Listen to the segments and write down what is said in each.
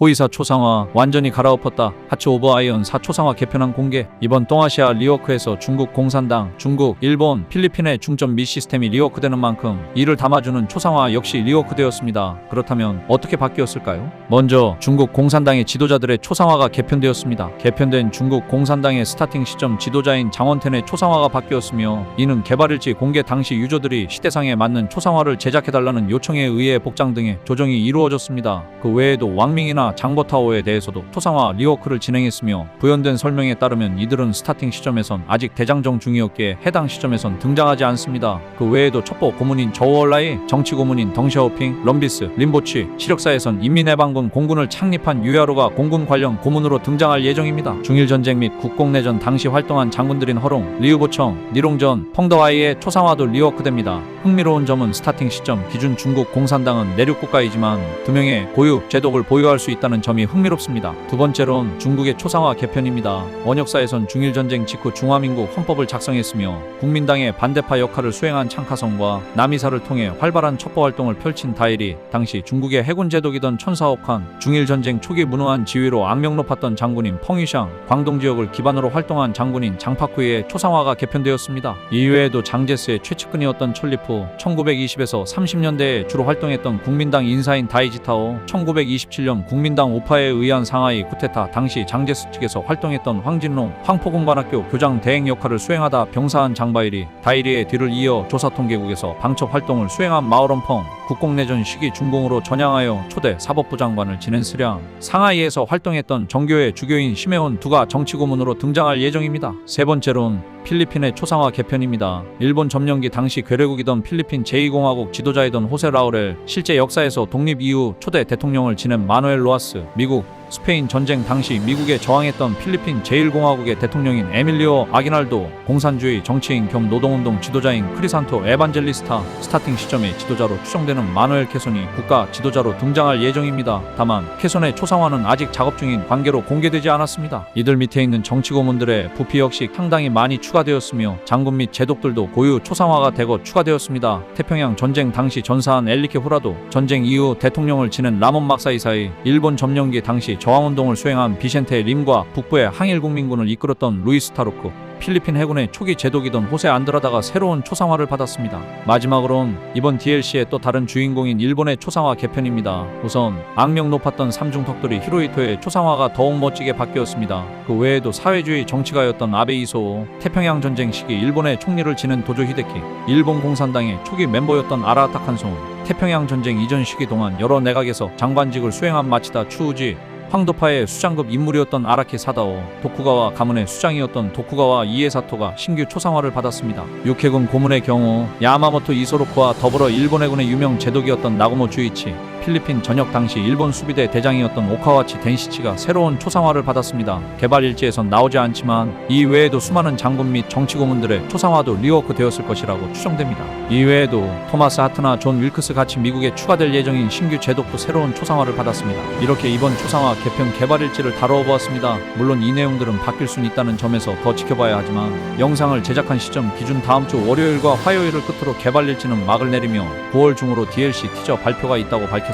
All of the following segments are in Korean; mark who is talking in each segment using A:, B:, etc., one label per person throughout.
A: 호위사 초상화 완전히 갈아엎었다. 하츠 오버 아이언 4 초상화 개편한 공개. 이번 동아시아 리워크에서 중국 공산당, 중국, 일본, 필리핀의 중점 미 시스템이 리워크되는 만큼 이를 담아주는 초상화 역시 리워크되었습니다. 그렇다면 어떻게 바뀌었을까요? 먼저 중국 공산당의 지도자들의 초상화가 개편되었습니다. 개편된 중국 공산당의 스타팅 시점 지도자인 장원텐의 초상화가 바뀌었으며 이는 개발일지 공개 당시 유저들이 시대상에 맞는 초상화를 제작해달라는 요청에 의해 복장 등의 조정이 이루어졌습니다. 그 외에도 왕밍이나 장보타오에 대해서도 초상화 리워크를 진행했으며 부연된 설명에 따르면 이들은 스타팅 시점에선 아직 대장정 중이었기에 해당 시점에선 등장하지 않습니다. 그 외에도 첩보 고문인 저우얼라이, 정치 고문인 덩샤오핑, 럼비스, 림보치, 시력사에선 인민해방군 공군을 창립한 유야로가 공군 관련 고문으로 등장할 예정입니다. 중일전쟁 및 국공내전 당시 활동한 장군들인 허롱, 리우보청, 니롱전, 펑더와이의 초상화도 리워크됩니다. 흥미로운 점은 스타팅 시점 기준 중국 공산당은 내륙 국가이지만 두 명의 고유 제독을 보유할 수 있다는 점이 흥미롭습니다. 두 번째론 중국의 초상화 개편입니다. 원역사에선 중일 전쟁 직후 중화민국 헌법을 작성했으며 국민당의 반대파 역할을 수행한 창카성과 남이사를 통해 활발한 첩보 활동을 펼친 다일이 당시 중국의 해군 제독이던 천사옥한 중일 전쟁 초기 무능한 지위로 악명 높았던 장군인 펑유샹, 광동 지역을 기반으로 활동한 장군인 장파쿠의 초상화가 개편되었습니다. 이외에도 장제스의 최측근이었던 천리 프, 1920에서 30년대에 주로 활동했던 국민당 인사인 다이지타오, 1927년 국민당 오파에 의한 상하이 쿠데타 당시 장제스 측에서 활동했던 황진롱, 황포공관학교 교장 대행 역할을 수행하다 병사한 장바일이 다이리의 뒤를 이어 조사통계국에서 방첩 활동을 수행한 마오런펑, 국공내전 시기 중공으로 전향하여 초대 사법부 장관을 지낸 스량, 상하이에서 활동했던 정교회 주교인 심해온 두가 정치고문으로 등장할 예정입니다. 세 번째론 필리핀의 초상화 개편입니다. 일본 점령기 당시 괴뢰국이던 필리핀 제2공화국 지도자이던 호세 라우렐, 실제 역사에서 독립 이후 초대 대통령을 지낸 마누엘 로아스, 미국, 스페인 전쟁 당시 미국에 저항했던 필리핀 제1공화국의 대통령인 에밀리오 아기날도, 공산주의 정치인 겸 노동운동 지도자인 크리산토 에반젤리스타, 스타팅 시점에 지도자로 추정되는 마누엘 캐손이 국가 지도자로 등장할 예정입니다. 다만 캐손의 초상화는 아직 작업 중인 관계로 공개되지 않았습니다. 이들 밑에 있는 정치 고문들의 부피 역시 상당히 많이 추가되었으며 장군 및 제독들도 고유 초상화가 되고 추가되었습니다. 태평양 전쟁 당시 전사한 엘리케 후라도, 전쟁 이후 대통령을 지낸 라몬 막사이사이, 일본 점령기 당시 저항운동을 수행한 비센테 림과 북부의 항일국민군을 이끌었던 루이스 타로크, 필리핀 해군의 초기 제독이던 호세 안드라다가 새로운 초상화를 받았습니다. 마지막으론 이번 DLC의 또 다른 주인공인 일본의 초상화 개편입니다. 우선 악명 높았던 삼중턱돌이 히로히토의 초상화가 더욱 멋지게 바뀌었습니다. 그 외에도 사회주의 정치가였던 아베 이소오, 태평양 전쟁 시기 일본의 총리를 지낸 도조 히데키, 일본 공산당의 초기 멤버였던 아라 타칸송, 태평양 전쟁 이전 시기 동안 여러 내각에서 장관직을 수행한 마치다 추우지, 황도파의 수장급 인물이었던 아라키 사다오, 도쿠가와 가문의 수장이었던 도쿠가와 이에사토가 신규 초상화를 받았습니다. 육해군 고문의 경우 야마모토 이소로코와 더불어 일본 해군의 유명 제독이었던 나고모 주이치, 필리핀 전역 당시 일본 수비대 대장이었던 오카와치 덴시치가 새로운 초상화를 받았습니다. 개발 일지에선 나오지 않지만 이 외에도 수많은 장군 및 정치 고문들의 초상화도 리워크 되었을 것이라고 추정됩니다. 이 외에도 토마스 하트나 존 윌크스 같이 미국에 추가될 예정인 신규 제독도 새로운 초상화를 받았습니다. 이렇게 이번 초상화 개편 개발 일지를 다루어 보았습니다. 물론 이 내용들은 바뀔 수는 있다는 점에서 더 지켜봐야 하지만 영상을 제작한 시점 기준 다음 주 월요일과 화요일을 끝으로 개발 일지는 막을 내리며 9월 중으로 DLC 티저 발표가 있다고 밝혔습니다.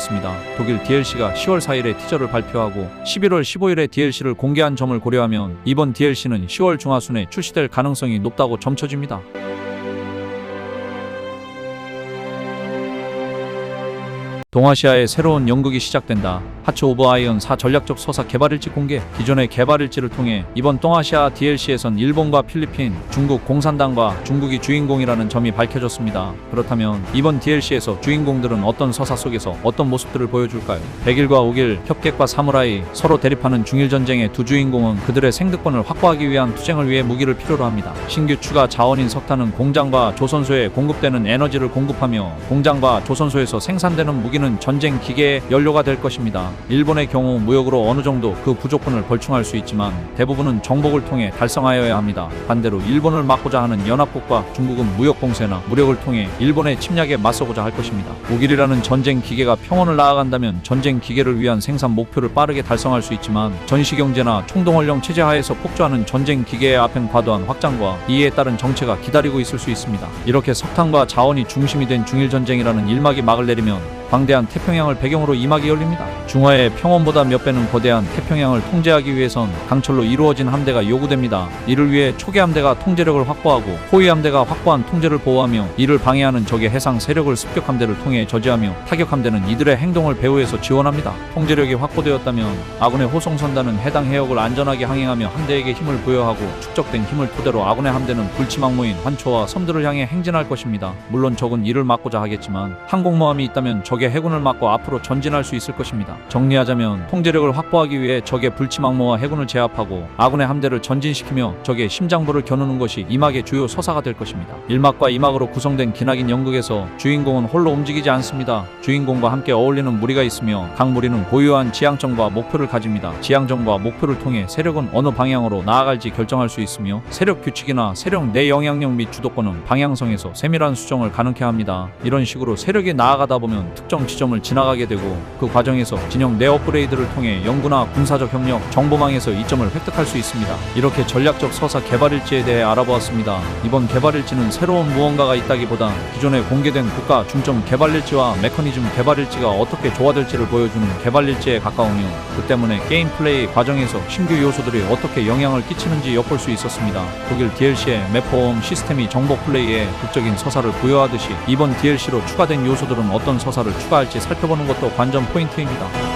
A: 독일 DLC가 10월 4일에 티저를 발표하고 11월 15일에 DLC를 공개한 점을 고려하면 이번 DLC는 10월 중하순에 출시될 가능성이 높다고 점쳐집니다. 동아시아의 새로운 연극이 시작된다. 하츠 오브 아이언 4 전략적 서사 개발일지 공개. 기존의 개발일지를 통해 이번 동아시아 DLC에선 일본과 필리핀, 중국 공산당과 중국이 주인공이라는 점이 밝혀졌습니다. 그렇다면 이번 DLC에서 주인공들은 어떤 서사 속에서 어떤 모습들을 보여줄까요? 백일과 오길, 협객과 사무라이, 서로 대립하는 중일 전쟁의 두 주인공은 그들의 생득권을 확보하기 위한 투쟁을 위해 무기를 필요로 합니다. 신규 추가 자원인 석탄은 공장과 조선소에 공급되는 에너지를 공급하며 공장과 조선소에서 생산되는 무기는 전쟁 기계의 연료가 될 것입니다. 일본의 경우 무역으로 어느 정도 그 부족분을 벌충할 수 있지만 대부분은 정복을 통해 달성하여야 합니다. 반대로 일본을 막고자 하는 연합국과 중국은 무역 봉쇄나 무력을 통해 일본의 침략에 맞서고자 할 것입니다. 독일이라는 전쟁 기계가 평온을 나아간다면 전쟁 기계를 위한 생산 목표를 빠르게 달성할 수 있지만 전시 경제나 총동원령 체제 하에서 폭주하는 전쟁 기계의 앞엔 과도한 확장과 이에 따른 정체가 기다리고 있을 수 있습니다. 이렇게 석탄과 자원이 중심이 된 중일 전쟁이라는 일막이 막을 내리면 광대한 태평양을 배경으로 이막이 열립니다. 중화의 평원보다 몇 배는 거대한 태평양을 통제하기 위해선 강철로 이루어진 함대가 요구됩니다. 이를 위해 초계 함대가 통제력을 확보하고 호위 함대가 확보한 통제를 보호하며 이를 방해하는 적의 해상 세력을 습격 함대를 통해 저지하며 타격 함대는 이들의 행동을 배후에서 지원합니다. 통제력이 확보되었다면 아군의 호송선단은 해당 해역을 안전하게 항행하며 함대에게 힘을 부여하고 축적된 힘을 토대로 아군의 함대는 불치망모인 환초와 섬들을 향해 행진할 것입니다. 물론 적은 이를 막고자 하겠지만 항공모함이 있다면 적의 해군을 막고 앞으로 전진할 수 있을 것입니다. 정리하자면 통제력을 확보하기 위해 적의 불치망모와 해군을 제압하고 아군의 함대를 전진시키며 적의 심장부를 겨누는 것이 이막의 주요 서사가 될 것입니다. 1막과 2막으로 구성된 기나긴 연극에서 주인공은 홀로 움직이지 않습니다. 주인공과 함께 어울리는 무리가 있으며 각 무리는 고유한 지향점과 목표를 가집니다. 지향점과 목표를 통해 세력은 어느 방향으로 나아갈지 결정할 수 있으며 세력 규칙이나 세력 내 영향력 및 주도권은 방향성에서 세밀한 수정을 가능케 합니다. 이런 식으로 세력이 나아가다 보면 특정 지점을 지나가게 되고 그 과정에서 진영 내 업그레이드를 통해 연구나 군사적 협력, 정보망에서 이점을 획득할 수 있습니다. 이렇게 전략적 서사 개발일지에 대해 알아보았습니다. 이번 개발일지는 새로운 무언가가 있다기보다 기존에 공개된 국가 중점 개발일지와 메커니즘 개발일지가 어떻게 조화될지를 보여주는 개발일지에 가까우며 그 때문에 게임 플레이 과정에서 신규 요소들이 어떻게 영향을 끼치는지 엿볼 수 있었습니다. 독일 DLC의 맵포험 시스템이 정보 플레이에 극적인 서사를 부여하듯이 이번 DLC로 추가된 요소들은 어떤 서사를 추가할지 살펴보는 것도 관전 포인트입니다.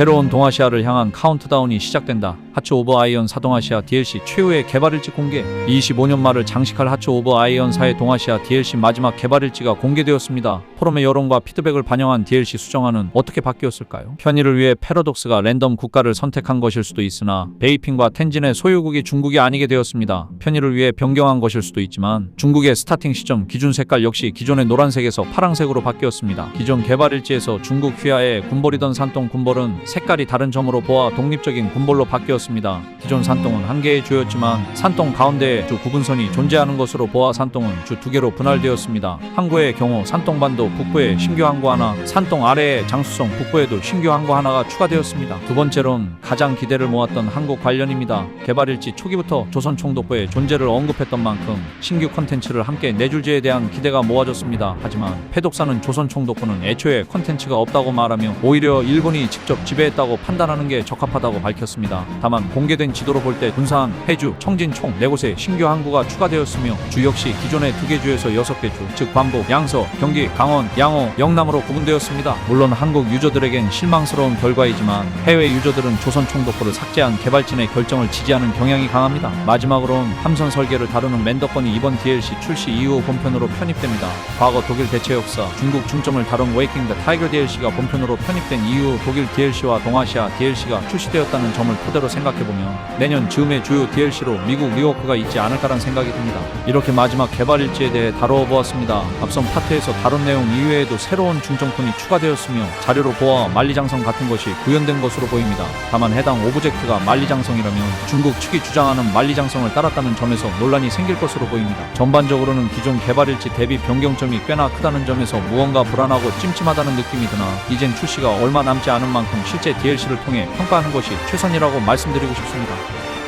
A: 새로운 동아시아를 향한 카운트다운이 시작된다. 하츠 오브 아이언 사동아시아 DLC 최후의 개발일지 공개. 25년 말을 장식할 하츠 오브 아이언 사의 동아시아 DLC 마지막 개발일지가 공개되었습니다. 포럼의 여론과 피드백을 반영한 DLC 수정안은 어떻게 바뀌었을까요? 편의를 위해 패러독스가 랜덤 국가를 선택한 것일 수도 있으나 베이핑과 텐진의 소유국이 중국이 아니게 되었습니다. 편의를 위해 변경한 것일 수도 있지만 중국의 스타팅 시점 기준 색깔 역시 기존의 노란색에서 파랑색으로 바뀌었습니다. 기존 개발일지에서 중국 휘하에 군벌이던 산동 군벌은 색깔이 다른 점으로 보아 독립적인 군벌로 바뀌었습니다. 기존 산동은 한 개의 주였지만 산동 가운데에 주 구분선이 존재하는 것으로 보아 산동은 주 두 개로 분할되었습니다. 항구의 경우 산동반도 북부에 신규 항구 하나, 산동 아래에 장수성 북부에도 신규 항구 하나가 추가되었습니다. 두 번째로는 가장 기대를 모았던 한국 관련입니다. 개발일지 초기부터 조선 총독부의 존재를 언급했던 만큼 신규 컨텐츠를 함께 내줄지에 대한 기대가 모아졌습니다. 하지만 패독사는 조선 총독부는 애초에 컨텐츠가 없다고 말하며 오히려 일본이 직접 지배 했다고 판단하는 게 적합하다고 밝혔습니다. 다만 공개된 지도로 볼 때 군산, 해주, 청진 총 4곳에 신규 항구가 추가되었으며 주 역시 기존의 두개 주에서 여섯 개 주, 즉 반복, 양서, 경기, 강원, 양호, 영남으로 구분되었습니다. 물론 한국 유저들에겐 실망스러운 결과이지만 해외 유저들은 조선 총독부를 삭제한 개발진의 결정을 지지하는 경향이 강합니다. 마지막으로는 함선 설계를 다루는 랜더건이 이번 DLC 출시 이후 본편으로 편입됩니다. 과거 독일 대체 역사, 중국 중점을 다룬 웨이킹 더 타이거 DLC가 본편으로 편입된 이후 독일 DLC 와 동아시아 DLC가 출시되었다는 점을 토대로 생각해보면 내년 즈음의 주요 DLC로 미국 리워크가 있지 않을까란 생각이 듭니다. 이렇게 마지막 개발 일지에 대해 다루어 보았습니다. 앞선 파트에서 다룬 내용 이외에도 새로운 중점권이 추가되었으며 자료로 보아 만리장성 같은 것이 구현된 것으로 보입니다. 다만 해당 오브젝트가 만리장성이라면 중국 측이 주장하는 만리장성을 따랐다는 점에서 논란이 생길 것으로 보입니다. 전반적으로는 기존 개발일지 대비 변경점이 꽤나 크다는 점에서 무언가 불안하고 찜찜하다는 느낌이 드나 이젠 출시가 얼마 남지 않은 만큼 실제 DLC를 통해 평가하는 것이 최선이라고 말씀드리고 싶습니다.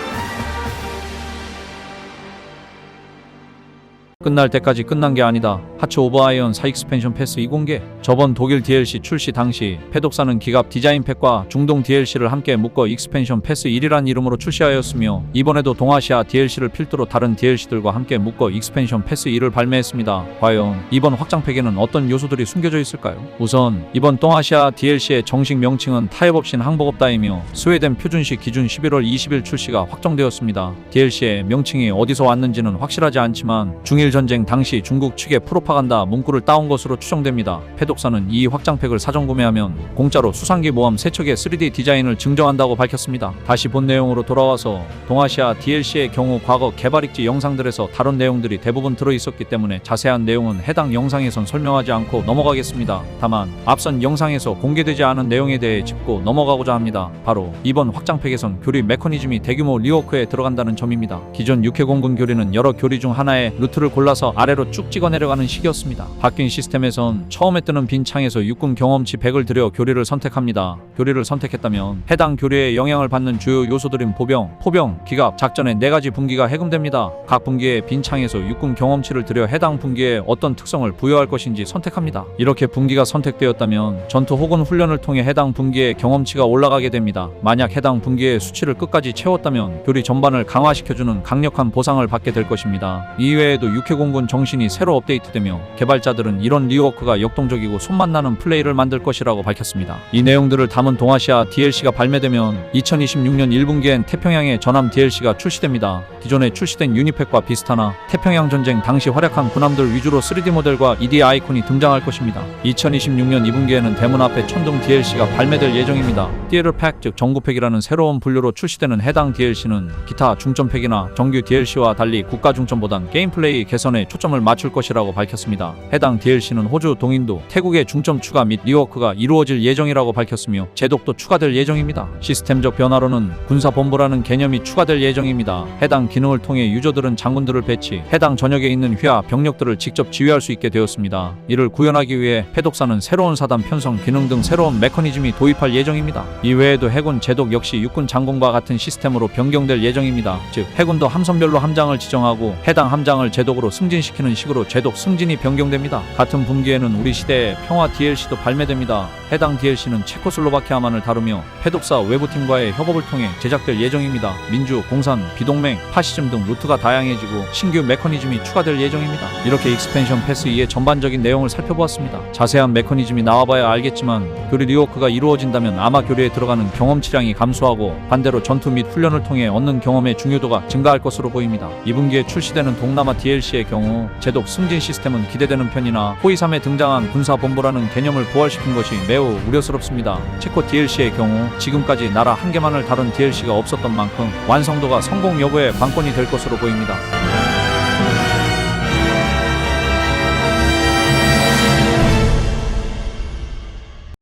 A: 끝날 때까지 끝난 게 아니다. 하츠 오버 아이언 4 익스펜션 패스 2공개. 저번 독일 DLC 출시 당시 패독사는 기갑 디자인 팩과 중동 DLC를 함께 묶어 익스펜션 패스 1이란 이름으로 출시하였으며 이번에도 동아시아 DLC를 필두로 다른 DLC들과 함께 묶어 익스펜션 패스 2를 발매했습니다. 과연 이번 확장팩에는 어떤 요소들이 숨겨져 있을까요? 우선 이번 동아시아 DLC의 정식 명칭은 타협 없인 항복업다이며 스웨덴 표준시 기준 11월 20일 출시가 확정되었습니다. DLC의 명칭이 어디서 왔는지는 확실하지 않지만 중일 전쟁 당시 중국 측의 프로파간다 문구를 따온 것으로 추정됩니다. 패독사는 이 확장팩을 사전 구매하면 공짜로 수상기 모함 세척의 3D 디자인을 증정한다고 밝혔습니다. 다시 본 내용으로 돌아와서 동아시아 DLC의 경우 과거 개발익지 영상들에서 다룬 내용들이 대부분 들어 있었기 때문에 자세한 내용은 해당 영상에선 설명하지 않고 넘어가겠습니다. 다만 앞선 영상에서 공개되지 않은 내용에 대해 짚고 넘어가고자 합니다. 바로 이번 확장팩에선 교리 메커니즘이 대규모 리워크에 들어간다는 점입니다. 기존 육해공군 교리는 여러 교리 중 하나의 루트를 골라 골라서 아래로 쭉 찍어 내려가는 식이었습니다. 바뀐 시스템에선 처음에 뜨는 빈 창에서 육군 경험치 100을 들여 교리를 선택합니다. 교리를 선택했다면 해당 교리에 영향을 받는 주요 요소들인 보병, 포병, 기갑, 작전의 네 가지 분기가 해금됩니다. 각 분기의 빈 창에서 육군 경험치를 들여 해당 분기에 어떤 특성을 부여할 것인지 선택합니다. 이렇게 분기가 선택되었다면 전투 혹은 훈련을 통해 해당 분기의 경험치가 올라가게 됩니다. 만약 해당 분기의 수치를 끝까지 채웠다면 교리 전반을 강화시켜주는 강력한 보상을 받게 될 것입니다. 이외에도 육해공군 정신이 새로 업데이트되며 개발자들은 이런 리워크가 역동적이고 손만 나는 플레이를 만들 것이라고 밝혔습니다. 이 내용들을 담은 동아시아 DLC가 발매되면 2026년 1분기엔 태평양의 전함 DLC가 출시됩니다. 기존에 출시된 유니팩과 비슷하나 태평양 전쟁 당시 활약한 군함들 위주로 3D 모델과 ED 아이콘이 등장할 것입니다. 2026년 2분기에는 대문 앞에 천둥 DLC가 발매될 예정입니다. 띠에르 팩, 즉 정구팩이라는 새로운 분류로 출시되는 해당 DLC는 기타 중점팩이나 정규 DLC와 달리 국가 중점보단 게임 플레이 개선 에 초점을 맞출 것이라고 밝혔습니다. 해당 DLC는 호주, 동인도, 태국의 중점 추가 및 리워크가 이루어질 예정이라고 밝혔으며 제독도 추가될 예정입니다. 시스템적 변화로는 군사본부라는 개념이 추가될 예정입니다. 해당 기능을 통해 유저들은 장군들을 배치, 해당 전역에 있는 휘하 병력들을 직접 지휘할 수 있게 되었습니다. 이를 구현하기 위해 해독사는 새로운 사단 편성 기능 등 새로운 메커니즘이 도입할 예정입니다. 이외에도 해군 제독 역시 육군 장군과 같은 시스템으로 변경될 예정입니다. 즉 해군도 함선별로 함장을 지정하고 해당 함장을 제독으로 승진시키는 식으로 제독 승진이 변경됩니다. 같은 분기에는 우리 시대의 평화 DLC도 발매됩니다. 해당 DLC는 체코슬로바키아만을 다루며 해독사 외부팀과의 협업을 통해 제작될 예정입니다. 민주, 공산, 비동맹, 파시즘 등 루트가 다양해지고 신규 메커니즘이 추가될 예정입니다. 이렇게 익스펜션 패스 2의 전반적인 내용을 살펴보았습니다. 자세한 메커니즘이 나와봐야 알겠지만 교리 리워크가 이루어진다면 아마 교리에 들어가는 경험치량이 감소하고 반대로 전투 및 훈련을 통해 얻는 경험의 중요도가 증가할 것으로 보입니다. 2분기에 출시되는 동남아 DLC의 경우 제독 승진 시스템은 기대되는 편이나 호위삼에 등장한 군사본부라는 개념을 부활시킨 것이 매우 우려스럽습니다. 체코 DLC의 경우 지금까지 나라 한 개만을 다룬 DLC가 없었던 만큼 완성도가 성공 여부에 관건이 될 것으로 보입니다.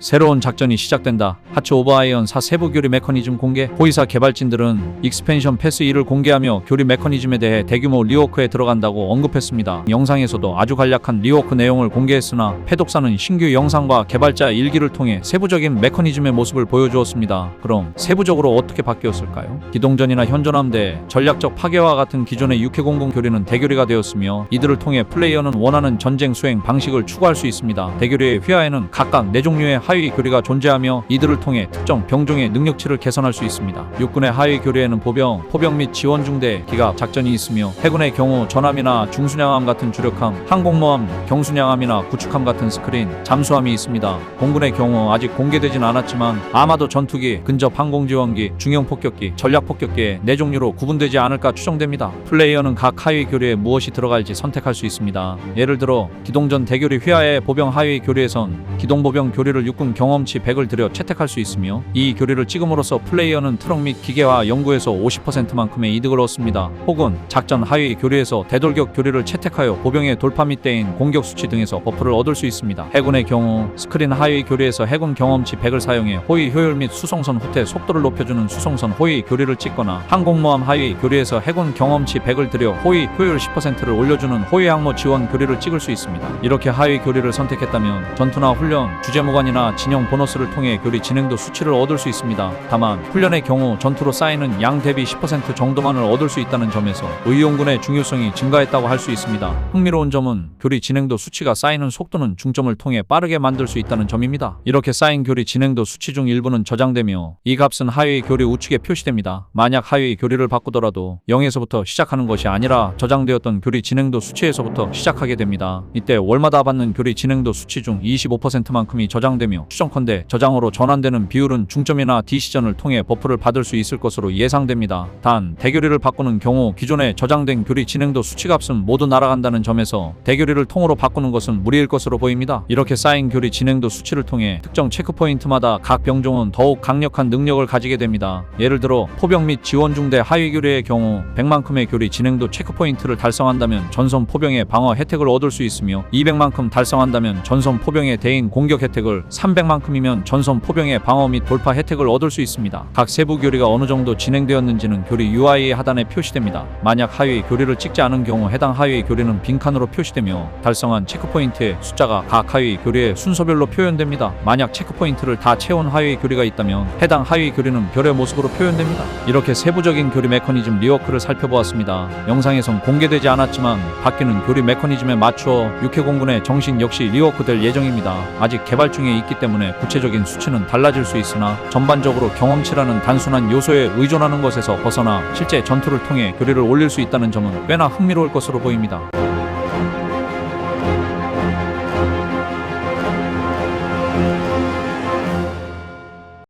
A: 새로운 작전이 시작된다. 하츠 오버아이언 4 세부 교리 메커니즘 공개. 호위사 개발진들은 익스펜션 패스 2를 공개하며 교리 메커니즘에 대해 대규모 리워크에 들어간다고 언급했습니다. 영상에서도 아주 간략한 리워크 내용을 공개했으나 패독사는 신규 영상과 개발자 일기를 통해 세부적인 메커니즘의 모습을 보여주었습니다. 그럼 세부적으로 어떻게 바뀌었을까요? 기동전이나 현존함대, 전략적 파괴와 같은 기존의 육해공군 교리는 대교리가 되었으며 이들을 통해 플레이어는 원하는 전쟁 수행 방식을 추구할 수 있습니다. 대교리의 휘하에는 각각 네 종류의 하위 교리가 존재하며 이들을 통해 특정 병종의 능력치를 개선할 수 있습니다. 육군의 하위 교리에는 보병, 포병 및 지원 중대, 기갑, 작전이 있으며 해군의 경우 전함이나 중순양함 같은 주력함, 항공모함, 경순양함이나 구축함 같은 스크린, 잠수함이 있습니다. 공군의 경우 아직 공개되진 않았지만 아마도 전투기, 근접 항공지원기, 중형 폭격기, 전략 폭격기의 네 종류로 구분되지 않을까 추정됩니다. 플레이어는 각 하위 교리에 무엇이 들어갈지 선택할 수 있습니다. 예를 들어 기동전 대교리 휘하의 보병 하위 교리에선 기동보병 교리를 육군 경험치 100을 들여 채택할 수 있으며 이 교리를 찍음으로써 플레이어는 트럭 및 기계화 연구에서 50%만큼의 이득을 얻습니다. 혹은 작전 하위 교리에서 대돌격 교리를 채택하여 보병의 돌파 및 대인 공격 수치 등에서 버프를 얻을 수 있습니다. 해군의 경우 스크린 하위 교리에서 해군 경험치 100을 사용해 호위 효율 및 수송선 후퇴 속도를 높여주는 수송선 호위 교리를 찍거나 항공모함 하위 교리에서 해군 경험치 100을 들여 호위 효율 10%를 올려주는 호위 항모 지원 교리를 찍을 수 있습니다. 이렇게 하위 교리를 선택했다면 전투나 훈련, 주제무관이나 진영 보너스를 통해 교리 진행도 수치를 얻을 수 있습니다. 다만 훈련의 경우 전투로 쌓이는 양 대비 10% 정도만을 얻을 수 있다는 점에서 의용군의 중요성이 증가했다고 할 수 있습니다. 흥미로운 점은 교리 진행도 수치가 쌓이는 속도는 중점을 통해 빠르게 만들 수 있다는 점입니다. 이렇게 쌓인 교리 진행도 수치 중 일부는 저장되며 이 값은 하위 교리 우측에 표시됩니다. 만약 하위 교리를 바꾸더라도 0에서부터 시작하는 것이 아니라 저장되었던 교리 진행도 수치에서부터 시작하게 됩니다. 이때 월마다 받는 교리 진행도 수치 중 25%만큼이 저장되며 추정컨대 저장으로 전환되는 비율은 중점이나 디시전을 통해 버프를 받을 수 있을 것으로 예상됩니다. 단 대교리를 바꾸는 경우 기존에 저장된 교리 진행도 수치값은 모두 날아간다는 점에서 대교리를 통으로 바꾸는 것은 무리일 것으로 보입니다. 이렇게 쌓인 교리 진행도 수치를 통해 특정 체크포인트마다 각 병종은 더욱 강력한 능력을 가지게 됩니다. 예를 들어 포병 및 지원 중대 하위 교리의 경우 100만큼의 교리 진행도 체크포인트를 달성한다면 전선 포병의 방어 혜택을 얻을 수 있으며 200만큼 달성한다면 전선 포병의 대인 공격 혜택을 3 300만큼이면 전선 포병의 방어 및 돌파 혜택을 얻을 수 있습니다. 각 세부 교리가 어느 정도 진행되었는지는 교리 UI 하단에 표시됩니다. 만약 하위 교리를 찍지 않은 경우 해당 하위 교리는 빈칸으로 표시되며 달성한 체크포인트의 숫자가 각 하위 교리의 순서별로 표현됩니다. 만약 체크포인트를 다 채운 하위 교리가 있다면 해당 하위 교리는 별의 모습으로 표현됩니다. 이렇게 세부적인 교리 메커니즘 리워크를 살펴보았습니다. 영상에선 공개되지 않았지만 바뀌는 교리 메커니즘에 맞추어 육해공군의 정신 역시 리워크될 예정입니다. 아직 개발 중에 있기 때문에 구체적인 수치는 달라질 수 있으나 전반적으로 경험치라는 단순한 요소에 의존하는 것에서 벗어나 실제 전투를 통해 교리를 올릴 수 있다는 점은 꽤나 흥미로울 것으로 보입니다.